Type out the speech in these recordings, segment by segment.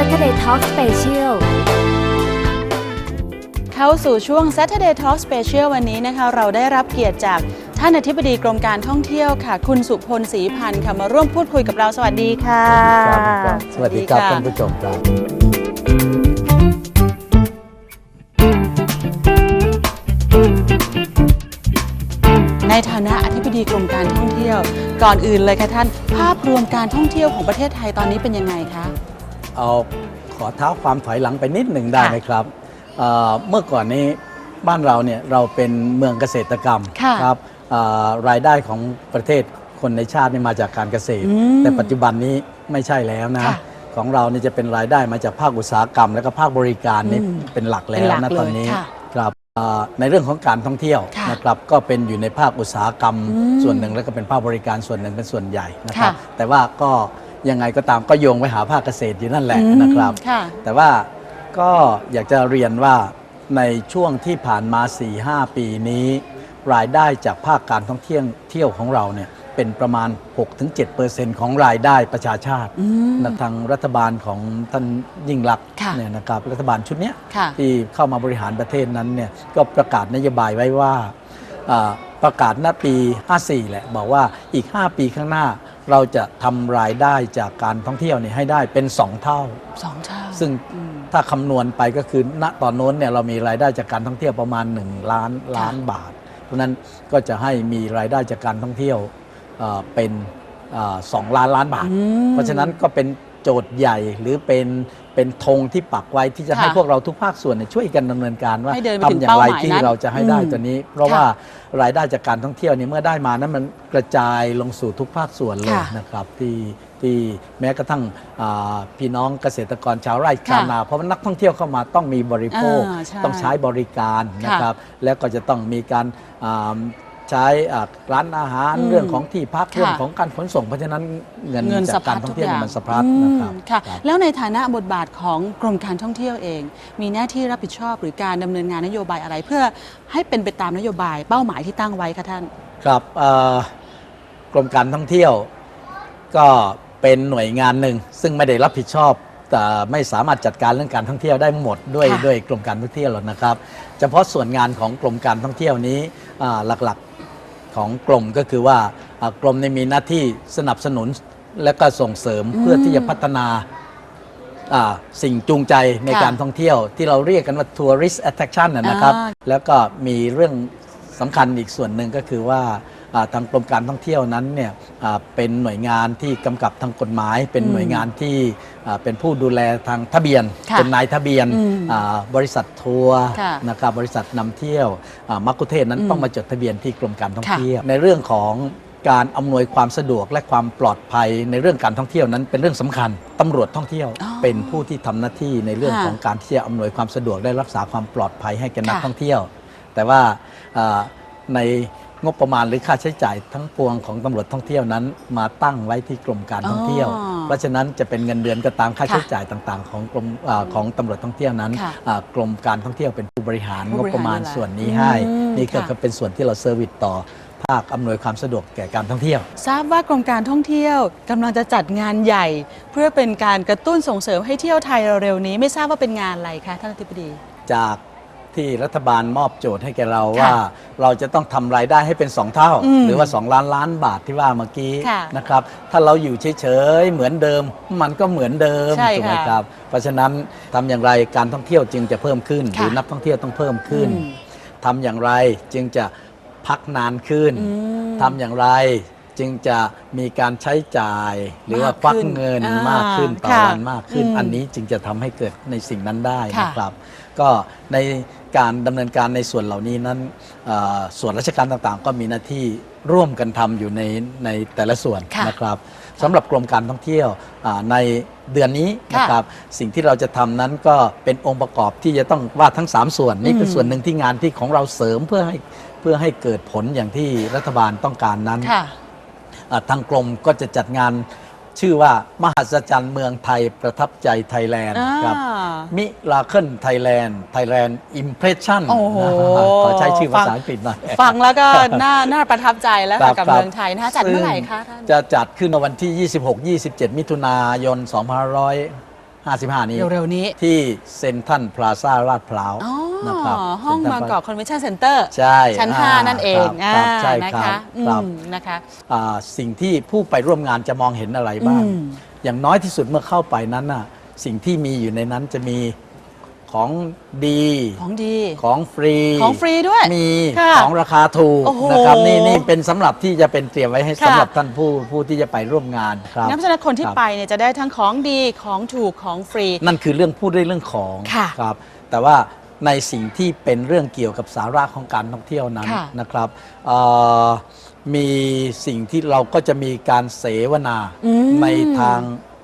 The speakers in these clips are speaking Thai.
Saturday Talk Special เข้าสู่ช่วง Saturday Talk Special วันนี้นะคะ เราได้รับเกียรติจากท่านอธิบดีกรมการท่องเที่ยวค่ะ คุณสุพลศรีพันธ์ค่ะ มาร่วมพูดคุยกับเราสวัสดีค่ะครับครับสวัสดีครับะท่านผู้ชมครับในฐานะอธิบดีกรมการท่องเที่ยว ก่อนอื่นเลยค่ะท่าน ภาพรวมการท่องเที่ยวของประเทศไทยตอนนี้เป็นยังไงคะ เอาขอเท้าความถอยหลังไปนิดหนึ่งได้ค่ะไหมครับเอ่อเมื่อก่อนนี้บ้านเราเนี่ยเราเป็นเมืองเกษตรกรรมค่ะครับเอ่อรายได้ของประเทศคนในชาตินี่มาจากการเกษตร อืมแต่ปัจจุบันนี้ไม่ใช่แล้วนะ ค่ะของเรานี่จะเป็นรายได้มาจากภาคอุตสาหกรรม และก็ภาคบริการนี่อืมเป็นหลักแล้เป็นวหลักนะตอนนี้เลยค่ะครับเอ่อในเรื่องของการท่องเที่ยวค่ะนะครับก็เป็นอยู่ในภาคอุตสาหกรรม อืมส่วนหนึ่งแล้วก็เป็นภาคบริการส่วนหนึ่งเป็นส่วนใหญ่นะครับ ค่ะ แต่ว่าก็ ยังไงก็ตามก็โยงไปหาภาคเกษตรอยู่นั่นแหละนะครับอืมค่ะ แต่ว่าก็อยากจะเรียนว่าในช่วงที่ผ่านมา 4-5 ปีนี้ รายได้จากภาคการท่องเที่ยวเที่ยวของเราเนี่ยเป็นประมาณ 6-7%ของรายได้ประชาชาติอืมนะทางรัฐบาลของท่านยิ่งรักษณ์ค่ะเนี่ยนะครับรัฐบาลชุดเนี้ยค่ะ ที่เข้ามาบริหารประเทศนั้นเนี่ยก็ประกาศนโยบายไว้ว่าอ่าประกาศณปี 54 แหละ บอกว่าอีก 5 ปีข้างหน้า เราจะทำรายได้จากการท่องเที่ยวเนี่ยให้ได้เป็น2เท่า สองเท่าซึ่งอืม ถ้าคำนวณไปก็คือณตอนโน้นเนี่ยเรามีรายได้จากการท่องเที่ยวประมาณ 1 ล้านล้านบาท เพราะฉะนั้นก็จะให้มีรายได้จากการท่องเที่ยวเอ่อเป็นเอ่อสองล้านล้านบาท อืม เพราะฉะนั้นก็เป็น โจทย์ใหญ่หรือเป็นเป็นธงที่ปักไว้ที่จะให้ค่ะพวกเราทุกภาคส่วนเนี่ยช่วยกันดำเนินการว่าให้เดินไปถึงทำอย่างไรเป้าหมายที่นั้นเราจะให้ได้อืมตัวนี้ เพราะค่ะว่ารายได้จากการท่องเที่ยวเนี่ยเมื่อได้มานั้นมันกระจายลงสู่ทุกภาคส่วนเลยค่ะนะครับที่ที่แม้กระทั่งอ่าพี่น้องเกษตรกรชาวไร่ชาวค่ะนา เพราะว่านักท่องเที่ยวเข้ามาต้องมีบริโภคอ่าใช่ต้องใช้บริการนะครับ แล้วก็จะต้องมีการอ่า ใช้อ่าร้านอาหารอืมเรื่องของที่พักค่ะเรื่องของการขนส่งเพราะฉะนั้นเงินเงินสะจากพักาดรท่ทุอกงอเที่ยวย่างเนี่ยมันสะพัดอืมนะครับค่ะครับแล้วในฐานะบทบาทของกรมการท่องเที่ยวเอง มีหน้าที่รับผิดชอบหรือการดำเนินงานนโยบายอะไร เพื่อให้เป็นไปตามนโยบายเป้าหมายที่ตั้งไว้คะท่านครับเอ่อกรมการท่องเที่ยว ก็เป็นหน่วยงานหนึ่งซึ่งไม่ได้รับผิดชอบแต่ไม่สามารถจัดการเรื่องการท่องเที่ยวได้หมดด้วยค่ะด้วยกรมการท่องเที่ยวหรอกนะครับ เฉพาะส่วนงานของกรมการท่องเที่ยวนี้อ่าหลักๆ ของกรมก็คือว่าอ่ากรมในยมีหน้าที่สนับสนุนและก็ส่งเสริมเพื่อที่จะพัฒนาอ่าสิ่งจูงใจในค่ะการท่องเที่ยว ที่เราเรียกกันว่า tourist attraction นะนะครับอ่าแล้วก็มีเรื่อง สำคัญอีกส่วนหนึ่งก็คือว่าอ่าทางกรมการท่องเที่ยวนั้นเนี่ยอ่าเป็นหน่วยงานที่กำกับทางกฎหมาย เป็นอืมหน่วยงานที่อ่าเป็นผู้ดูแลทางทะเบียนค่ะเป็นนายทะเบียนอืมอ่าบริษัททัวร์ค่ะนะครับบริษัทนำเที่ยวอ่ามักคุเทศก์นั้นอืมต้องมาจดทะเบียนที่กรมการท่องค่ะเที่ยวในเรื่องของการอำนวยความสะดวกและความปลอดภัยในเรื่องการท่องเที่ยวนั้นเป็นเรื่องสำคัญตำรวจท่องเที่ยวอ๋อเป็นผู้ที่ทำหน้าที่ในเรื่องค่ะของการที่จะอำนวยความสะดวกได้รักษาความปลอดภัยให้แก่นักค่ะท่องเที่ยว แต่ว่าอ่าในงบประมาณหรือค่าใช้จ่ายทั้งปวงของตำรวจท่องเที่ยวนั้น มาตั้งไว้ที่กรมการท่องเที่ยวอ๋อเพราะฉะนั้นจะเป็นเงินเดือนก็ตามค่าค่ะใช้จ่ายต่างๆ ของกรมอาของตำรวจท่องเที่ยวนั้นค่ะอ่ากรมการท่องเที่ยวเป็นผู้บริหารผู้งบบริหารประมาณดูแลส่วนนี้อืมให้ นี่ก็ค่ะเป็นส่วนที่เราเซอร์วิสต่อภาคอำนวยความสะดวกแก่การท่องเที่ยว ทราบว่ากรมการท่องเที่ยวกำลังจะจัดงานใหญ่ เพื่อเป็นการกระตุ้นส่งเสริมให้เที่ยวไทยเร็วๆนี้ ไม่ทราบว่าเป็นงานอะไรคะท่านอธิบดี จาก ที่รัฐบาลมอบโจทย์ให้แก่เราค่ะว่า เราจะต้องทำรายได้ให้เป็น 2 เท่า อืมหรือว่า 2 ล้านล้านบาทที่ว่าเมื่อกี้ค่ะนะครับถ้าเราอยู่เฉยๆเหมือนเดิม มันก็เหมือนเดิมใช่ถูกไหมค่ะครับ เพราะฉะนั้นทำอย่างไรการท่องเที่ยวจึงจะเพิ่มขึ้น หค่ะรือนักท่องเที่ยวต้องเพิ่มขึ้นอืมทำอย่างไรจึงจะพักนานขึ้นอืมทำอย่างไรจึงจะมีการใช้จ่าย หรือว่าควักเงินอ่ามมากขึ้นต่อค่ะวันมากขึ้นอืม อันนี้จึงจะทำให้เกิดในสิ่งนั้นได้ค่ะนะครับ ก็ใน การดำเนินการในส่วนเหล่านี้นั้นเอ่อส่วนราชการต่างๆ ก็มีหน้าที่ร่วมกันทำอยู่ในในแต่ละส่วนค่ะนะครับสำหรับกรมการท่องเที่ยวอ่าในเดือนนี้ค่ะนะครับสิ่งที่เราจะทำนั้นก็เป็นองค์ประกอบที่จะต้องว่าทั้ง 3 ส่วนนี่คือมส่วนหนึ่งที่งานที่ของเราเสริมเพื่อให้เพื่อให้เกิดผลอย่างที่รัฐบาลต้องการนั้นค่ะอ่าทางกรมก็จะจัดงาน ชื่อว่ามหัศจรรย์เมืองไทยประทับใจไทยแลนด์ครับอ่ามิลาเคิลไทยแลนด์ไทยแลนด์อิมเพรสชั่นโอ้โหขอใช้ชื่อภาษาอังกฤษหน่อยฟังแล้วก็น่าน่าประทับใจแล้วครัค่ะบกับครับเมืองไทยนะคะจัดเมื่อไหร่คะท่านจะจัดขึ้นในวันที่ 26-27 มิถุนายน 2555 นี้ เร็วๆนี้ ที่เซ็นทรัลพลาซ่าลาดพร้าวอ๋อนะครับห้องเซ็นทบารังลกอกคอนเวนชั่นเซ็นเตอร์ใช่ชั้นอ่5นั่นเองครับอ่าใช่นะครัคะบอืครับมนะคะอ่าสิ่งที่ผู้ไปร่วมงานจะมองเห็นอะไรบ้างอืมอย่างน้อยที่สุดเมื่อเข้าไปนั้นน่ะสิ่งที่มีอยู่ในนั้นจะมี ของดีของดี ของฟรีของฟรีด้วยมีค่ะของราคาถูกโอ้โห นะครับนี่นี่เป็นสำหรับที่จะเป็นเตรียมไว้ให้ค่ะสำหรับท่านผู้ผู้ที่จะไปร่วมงานครับ งั้นเพราะฉะนั้นคนที่รับไปเนี่ยจะได้ทั้งของดีของถูกของฟรี นั่นคือเรื่องพูดด้วยเรื่องของค่ะครับ แต่ว่าในสิ่งที่เป็นเรื่องเกี่ยวกับสาระของการท่องเที่ยวนั้นค่ะนะครับเอ่อมีสิ่งที่เราก็จะมีการเสวนาอืมในทาง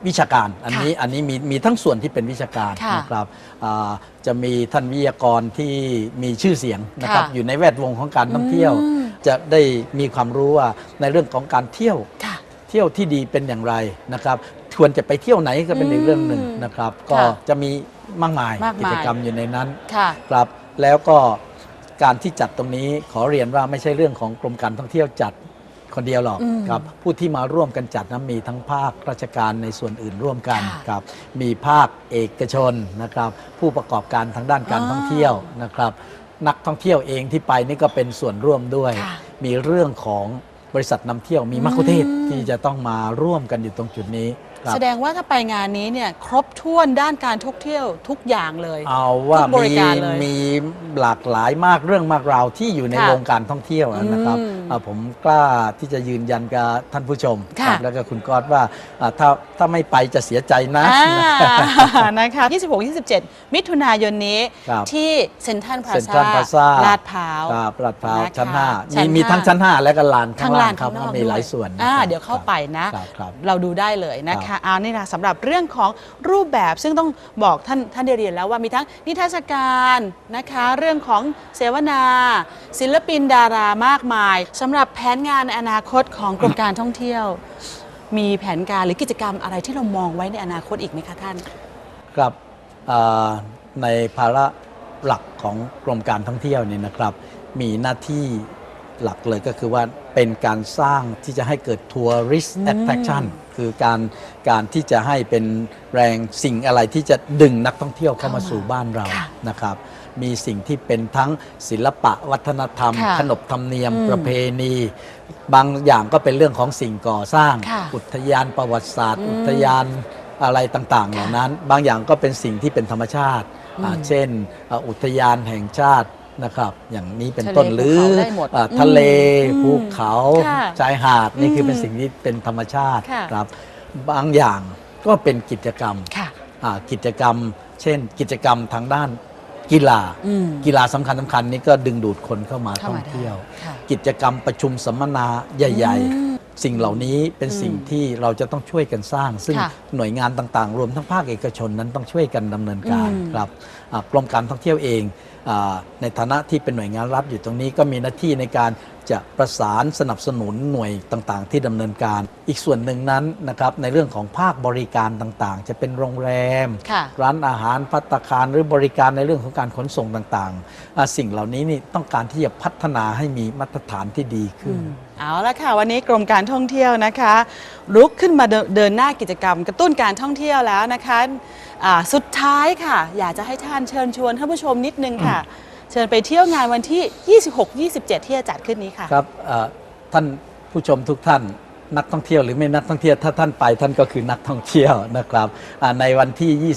วิชาการอันค่ะนี้อันนี้มีมีทั้งส่วนที่เป็นวิชาการค่ะนะครับอ่าจะมีท่านวิทยากรที่มีชื่อเสียงนะครับค่ะอยู่ในแวดวงของการท่องเที่ยว อืม จะได้มีความรู้ว่าในเรื่องของการเที่ยว ค่ะ เที่ยวที่ดีเป็นอย่างไรนะครับควรจะไปเที่ยวไหนก็เป็นอีกเรื่องหนึ่งนะครับ ก็ค่ะจะมีมากมายมากมาย กิจกรรมอยู่ในนั้นค่ะ ครับ แล้วก็การที่จัดตรงนี้ขอเรียนว่าไม่ใช่เรื่องของกรมการท่องเที่ยวจัด คนเดียวหรอกอืมครับผู้ที่มาร่วมกันจัดนั้นมีทั้งภาคราชการในส่วนอื่นร่วมกันค่ะครับมีภาคเอกชนนะครับ ผู้ประกอบการทางด้านการอ๋อท่องเที่ยวนะครับ นักท่องเที่ยวเองที่ไปนี่ก็เป็นส่วนร่วมด้วยค่ะมีเรื่องของบริษัทนำเที่ยวมีมัคคุเทศก์อืมที่จะต้องมาร่วมกันอยู่ตรงจุดนี้ครับ แสดงว่าถ้าไปงานนี้เนี่ยครบถ้วนด้านการท่องเที่ยวทุกอย่างเลยเอาว่าทุกบริมีการเลย มีหลากหลายมากเรื่องมากราวที่อยู่ในค่ะวงการท่องเที่ยวนะครับอืมอ่าผมกล้าที่จะยืนยันกับท่านผู้ชมค่ะ ครับแล้วก็คุณก๊อตว่าอ่าถ้าถ้าไม่ไปจะเสียใจนะ อ่านะคะ 26-27 มิถุนายนนี้ครับ ที่เซ็นทรัลพลาเซ็นทรัลพลาซ่าซ่าลาดพร้าว ครับลาดพร้าวนะคะชั้นห้าชั้มีนมีห้าทั้งชั้น5และก็ลานข้าข้างงล่าล่างงครับข้างนอกมีหลายด้วส่วนอ่านะครับเดี๋ยวเข้าไปนะ ครับครับ เราดูได้เลยนะครัคะเอานี่นะสำหรับเรื่องของรูปแบบซึ่งต้องบอกท่านท่านได้เรียนแล้วว่ามีทั้งนิทรรศการนะคะเรื่องของเสวนา ศิลปินดารามากมายสำหรับแผนงานในอนาคตของกรมการท่องเที่ยว มีแผนการหรือกิจกรรมอะไรที่เรามองไว้ในอนาคตอีกไหมคะท่านครับในภาระหลักของกรมการท่องเที่ยวเนี่ยนะครับ มีหน้าที่หลักเลยก็คือว่า เป็นการสร้างที่จะให้เกิดทัวริสต์แอ t แท t ชันคือการการที่จะให้เป็นแรงสิ่งอะไรที่จะดึงนักท่องเที่ยวเข้ามาเข้ามาสู่บ้านเราค่ะนะครับ มีสิ่งที่เป็นทั้งศิลปะวัฒนธรรม ค่ะขนบธรรมเนียม อืมประเพณี บางอย่างก็เป็นเรื่องของสิ่งก่อสร้าง ค่ะอุทยานประวัติศาสตร์ อืมอุทยานอะไรต่างๆ เหล่านั้น บางอย่างก็เป็นสิ่งที่เป็นธรรมชาติอ่าอืม เช่นอ่าอุทยานแห่งชาติ นะครับ อย่างนี้เป็นทะเลต้นหรือภูเขาได้หมดอ่าอืมทะเลอืมภูเขาค่ะชายหาดนี่คือเป็นอืมสิ่งที่เป็นธรรมชาติค่ะครับ บางอย่างก็เป็นกิจกรรมค่ะอ่ากิจกรรม เช่น กิจกรรมทางด้านกีฬาอืมกีฬาสำคัญสำคัญนี่ก็ดึงดูดคนเข้ามาเข้าท่อมางได้เที่ยวค่ะกิจกรรมประชุมสัมมนาใหญ่อืมๆ สิ่งเหล่านี้เป็นสิ่งอืมที่เราจะต้องช่วยกันสร้าง ซึ่งค่ะหน่วยงานต่างๆ รวมทั้งภาคเอกชนนั้นต้องช่วยกันดำเนินการอืมครับอ่ากรมการท่องเที่ยวเองอาในฐานะที่เป็นหน่วยงานรัฐอยู่ตรงนี้ก็มีหน้าที่ในการจะประสานสนับสนุนหน่วยต่างๆ ที่ดำเนินการ อีกส่วนหนึ่งนั้นนะครับในเรื่องของภาคบริการต่างๆ จะเป็นโรงแรมค่ะร้านอาหารพัตตาคารหรือบริการในเรื่องของการขนส่งต่างๆอ่าสิ่งเหล่านี้นี่ต้องการที่จะพัฒนาให้มีมาตรฐานที่ดีขึ้น เอาละค่ะ วันนี้กรมการท่องเที่ยวนะคะ ลุกขึ้นมาเดินเดินหน้ากิจกรรม กระตุ้นการท่องเที่ยวแล้วนะคะอ่าสุดท้ายค่ะ อยากจะให้ท่านเชิญชวนท่านผู้ชมนิดนึงค่ะ เชิญไปเที่ยวงานวันที่ 26-27 ที่จะจัดขึ้นนี้ค่ะครับเอ่อท่านผู้ชมทุกท่านนักท่องเที่ยวหรือไม่นักท่องเที่ยวถ้าท่านไปท่านก็คือนักท่องเที่ยวนะครับอ่าในวันที่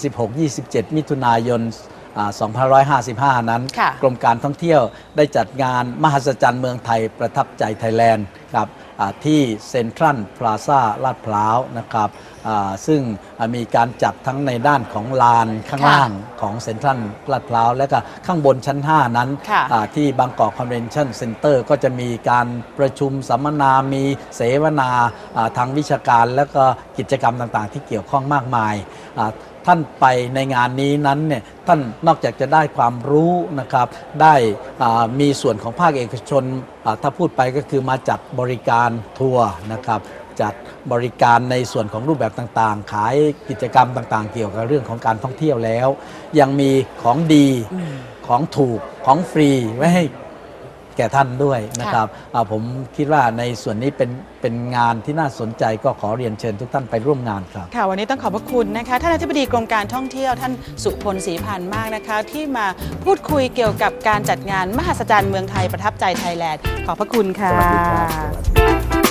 26-27 มิถุนายนอ่า 2555 นั้นค่ะกรมการท่องเที่ยวได้จัดงานมหัศจรรย์เมืองไทยประทับใจไทยแลนด์ครับอ่าที่เซ็นทรัลพลาซ่าลาดพร้าวนะครับอ่าซึ่งอ่ามีการจัดทั้งในด้านของลานข้างค่ะล่างของเซ็นทรัลลาดพร้าวและก็ข้างบนชั้น 5 นั้นค่ะอ่าที่บางกอกคอนเวนชั่นเซ็นเตอร์ก็จะมีการประชุมสัมมนามีเสวนาอ่าทางวิชาการและก็กิจกรรมต่างๆ ที่เกี่ยวข้องมากมายอ่า ท่านไปในงานนี้นั้นเนี่ยท่านนอกจากจะได้ความรู้นะครับได้อ่ามีส่วนของภาคเอกชนอ่าถ้าพูดไปก็คือมาจัดบริการทัวร์นะครับจัดบริการในส่วนของรูปแบบต่างๆ ขายกิจกรรมต่างๆ เกี่ยวกับเรื่องของการท่องเที่ยวแล้ว ยังมีของดีของถูกของฟรีไว้ให้ แก่ท่านด้วยนะครับอ่าผมคิดว่าในส่วนนี้เป็นเป็นงานที่น่าสนใจก็ขอเรียนเชิญทุกท่านไปร่วมงานครับค่ะวันนี้ต้องขอบพระคุณนะคะท่านอธิบดีกรมการท่องเที่ยวท่านสุพลศรีพันธ์มากนะคะ ที่มาพูดคุยเกี่ยวกับการจัดงานมหัศจรรย์เมืองไทยประทับใจไทยแลนด์ขอบพระคุณค่ะสวัสดีครับสวัสดี